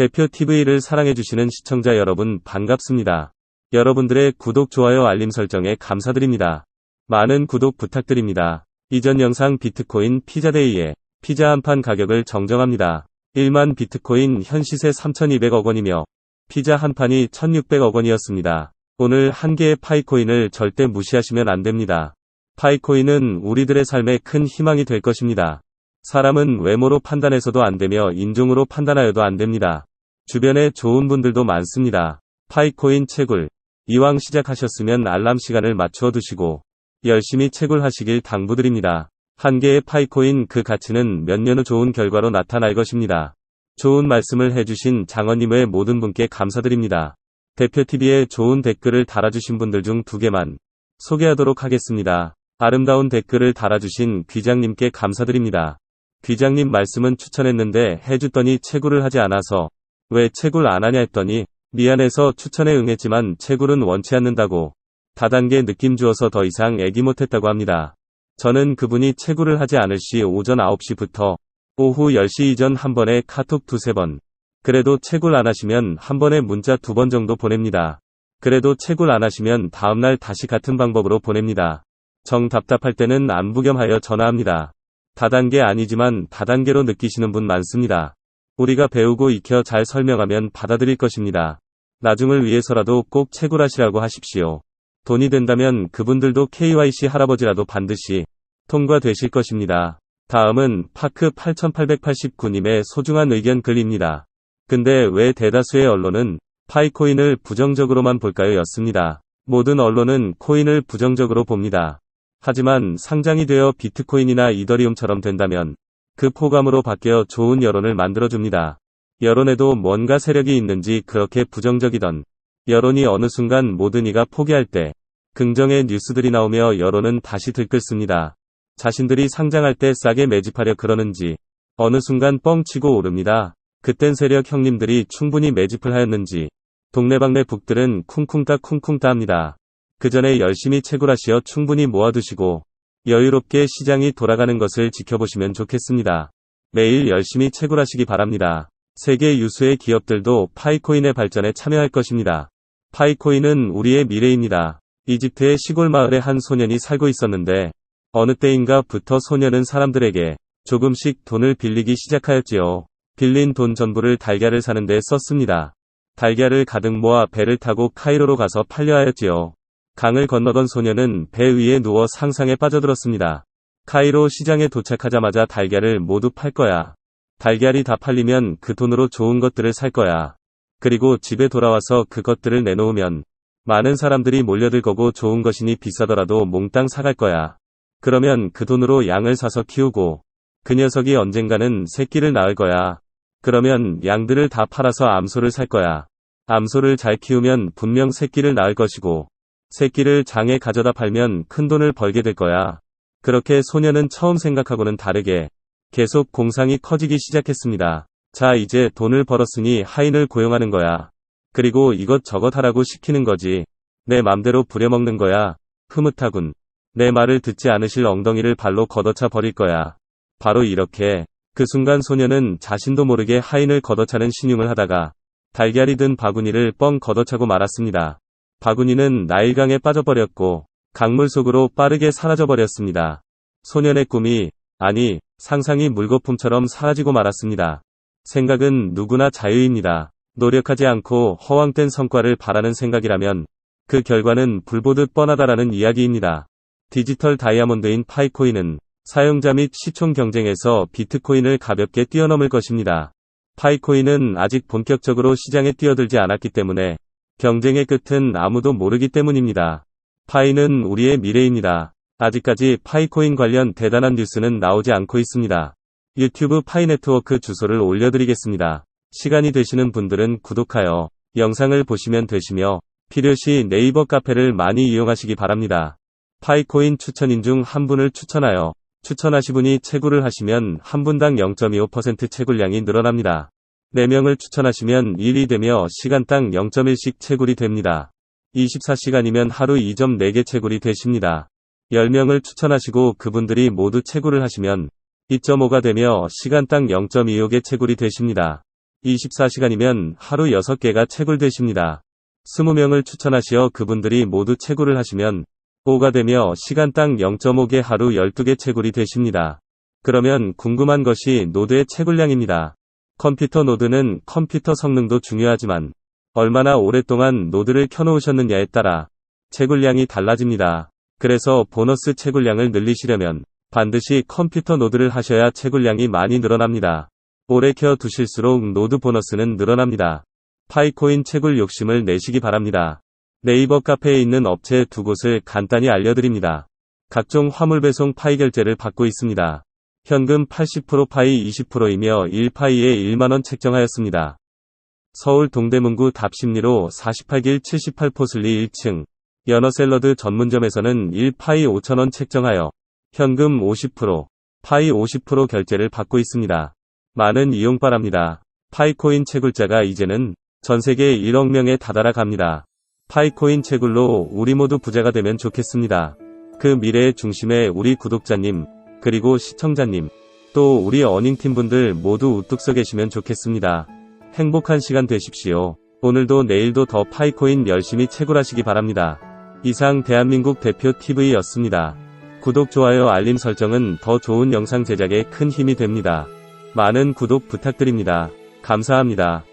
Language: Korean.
대표 TV를 사랑해주시는 시청자 여러분 반갑습니다. 여러분들의 구독, 좋아요, 알림 설정에 감사드립니다. 많은 구독 부탁드립니다. 이전 영상 비트코인 피자데이에 피자 한 판 가격을 정정합니다. 1만 비트코인 현 시세 3,200억 원이며 피자 한 판이 1,600억 원이었습니다. 오늘 한 개의 파이코인을 절대 무시하시면 안 됩니다. 파이코인은 우리들의 삶에 큰 희망이 될 것입니다. 사람은 외모로 판단해서도 안 되며 인종으로 판단하여도 안 됩니다. 주변에 좋은 분들도 많습니다. 파이코인 채굴. 이왕 시작하셨으면 알람 시간을 맞추어 두시고 열심히 채굴하시길 당부드립니다. 한 개의 파이코인 그 가치는 몇 년 후 좋은 결과로 나타날 것입니다. 좋은 말씀을 해주신 장원님의 모든 분께 감사드립니다. 대표TV에 좋은 댓글을 달아주신 분들 중 두 개만 소개하도록 하겠습니다. 아름다운 댓글을 달아주신 귀장님께 감사드립니다. 귀장님 말씀은 추천했는데 해줬더니 채굴을 하지 않아서 왜 채굴 안 하냐 했더니 미안해서 추천에 응했지만 채굴은 원치 않는다고 다단계 느낌 주어서 더 이상 애기 못했다고 합니다. 저는 그분이 채굴을 하지 않을 시 오전 9시부터 오후 10시 이전 한 번에 카톡 두세 번 그래도 채굴 안 하시면 한 번에 문자 두 번 정도 보냅니다. 그래도 채굴 안 하시면 다음날 다시 같은 방법으로 보냅니다. 정 답답할 때는 안부겸하여 전화합니다. 다단계 아니지만 다단계로 느끼시는 분 많습니다. 우리가 배우고 익혀 잘 설명하면 받아들일 것입니다. 나중을 위해서라도 꼭 채굴하시라고 하십시오. 돈이 된다면 그분들도 KYC 할아버지라도 반드시 통과되실 것입니다. 다음은 파크 8889님의 소중한 의견 글입니다. 근데 왜 대다수의 언론은 파이코인을 부정적으로만 볼까요? 였습니다. 모든 언론은 코인을 부정적으로 봅니다. 하지만 상장이 되어 비트코인이나 이더리움처럼 된다면 그 포감으로 바뀌어 좋은 여론을 만들어줍니다. 여론에도 뭔가 세력이 있는지 그렇게 부정적이던 여론이 어느 순간 모든 이가 포기할 때 긍정의 뉴스들이 나오며 여론은 다시 들끓습니다. 자신들이 상장할 때 싸게 매집하려 그러는지 어느 순간 뻥치고 오릅니다. 그땐 세력 형님들이 충분히 매집을 하였는지 동네방네 북들은 쿵쿵따 쿵쿵따 합니다. 그 전에 열심히 채굴하시어 충분히 모아두시고 여유롭게 시장이 돌아가는 것을 지켜보시면 좋겠습니다. 매일 열심히 채굴하시기 바랍니다. 세계 유수의 기업들도 파이코인의 발전에 참여할 것입니다. 파이코인은 우리의 미래입니다. 이집트의 시골 마을에 한 소년이 살고 있었는데 어느 때인가부터 소년은 사람들에게 조금씩 돈을 빌리기 시작하였지요. 빌린 돈 전부를 달걀을 사는데 썼습니다. 달걀을 가득 모아 배를 타고 카이로로 가서 팔려 하였지요. 강을 건너던 소녀는 배 위에 누워 상상에 빠져들었습니다. 카이로 시장에 도착하자마자 달걀을 모두 팔 거야. 달걀이 다 팔리면 그 돈으로 좋은 것들을 살 거야. 그리고 집에 돌아와서 그것들을 내놓으면 많은 사람들이 몰려들 거고 좋은 것이니 비싸더라도 몽땅 사갈 거야. 그러면 그 돈으로 양을 사서 키우고 그 녀석이 언젠가는 새끼를 낳을 거야. 그러면 양들을 다 팔아서 암소를 살 거야. 암소를 잘 키우면 분명 새끼를 낳을 것이고 새끼를 장에 가져다 팔면 큰 돈을 벌게 될 거야. 그렇게 소녀는 처음 생각하고는 다르게 계속 공상이 커지기 시작했습니다. 자 이제 돈을 벌었으니 하인을 고용하는 거야. 그리고 이것저것 하라고 시키는 거지. 내 맘대로 부려먹는 거야. 흐뭇하군. 내 말을 듣지 않으실 엉덩이를 발로 걷어차 버릴 거야. 바로 이렇게 그 순간 소녀는 자신도 모르게 하인을 걷어차는 신용을 하다가 달걀이 든 바구니를 뻥 걷어차고 말았습니다. 바구니는 나일강에 빠져버렸고 강물 속으로 빠르게 사라져버렸습니다. 소년의 꿈이 아니 상상이 물거품처럼 사라지고 말았습니다. 생각은 누구나 자유입니다. 노력하지 않고 허황된 성과를 바라는 생각이라면 그 결과는 불보듯 뻔하다라는 이야기입니다. 디지털 다이아몬드인 파이코인은 사용자 및 시총 경쟁에서 비트코인을 가볍게 뛰어넘을 것입니다. 파이코인은 아직 본격적으로 시장에 뛰어들지 않았기 때문에 경쟁의 끝은 아무도 모르기 때문입니다. 파이는 우리의 미래입니다. 아직까지 파이코인 관련 대단한 뉴스는 나오지 않고 있습니다. 유튜브 파이 네트워크 주소를 올려드리겠습니다. 시간이 되시는 분들은 구독하여 영상을 보시면 되시며 필요시 네이버 카페를 많이 이용하시기 바랍니다. 파이코인 추천인 중 한 분을 추천하여 추천하시 분이 채굴을 하시면 한 분당 0.25% 채굴량이 늘어납니다. 4명을 추천하시면 1이 되며 시간당 0.1씩 채굴이 됩니다. 24시간이면 하루 2.4개 채굴이 되십니다. 10명을 추천하시고 그분들이 모두 채굴을 하시면 2.5가 되며 시간당 0.25개 채굴이 되십니다. 24시간이면 하루 6개가 채굴되십니다. 20명을 추천하시어 그분들이 모두 채굴을 하시면 5가 되며 시간당 0.5개 하루 12개 채굴이 되십니다. 그러면 궁금한 것이 노드의 채굴량입니다. 컴퓨터 노드는 컴퓨터 성능도 중요하지만 얼마나 오랫동안 노드를 켜놓으셨느냐에 따라 채굴량이 달라집니다. 그래서 보너스 채굴량을 늘리시려면 반드시 컴퓨터 노드를 하셔야 채굴량이 많이 늘어납니다. 오래 켜 두실수록 노드 보너스는 늘어납니다. 파이코인 채굴 욕심을 내시기 바랍니다. 네이버 카페에 있는 업체 두 곳을 간단히 알려드립니다. 각종 화물 배송 파이 결제를 받고 있습니다. 현금 80% 파이 20%이며 1파이에 1만원 책정하였습니다. 서울 동대문구 답심리로 48길 78포슬리 1층 연어샐러드 전문점에서는 1파이 5천원 책정하여 현금 50%, 파이 50% 결제를 받고 있습니다. 많은 이용 바랍니다. 파이코인 채굴자가 이제는 전 세계 1억 명에 다다라 갑니다. 파이코인 채굴로 우리 모두 부자가 되면 좋겠습니다. 그 미래의 중심에 우리 구독자님, 그리고 시청자님, 또 우리 어닝팀 분들 모두 우뚝 서 계시면 좋겠습니다. 행복한 시간 되십시오. 오늘도 내일도 더 파이코인 열심히 채굴하시기 바랍니다. 이상 대한민국 대표 TV였습니다. 구독, 좋아요, 알림 설정은 더 좋은 영상 제작에 큰 힘이 됩니다. 많은 구독 부탁드립니다. 감사합니다.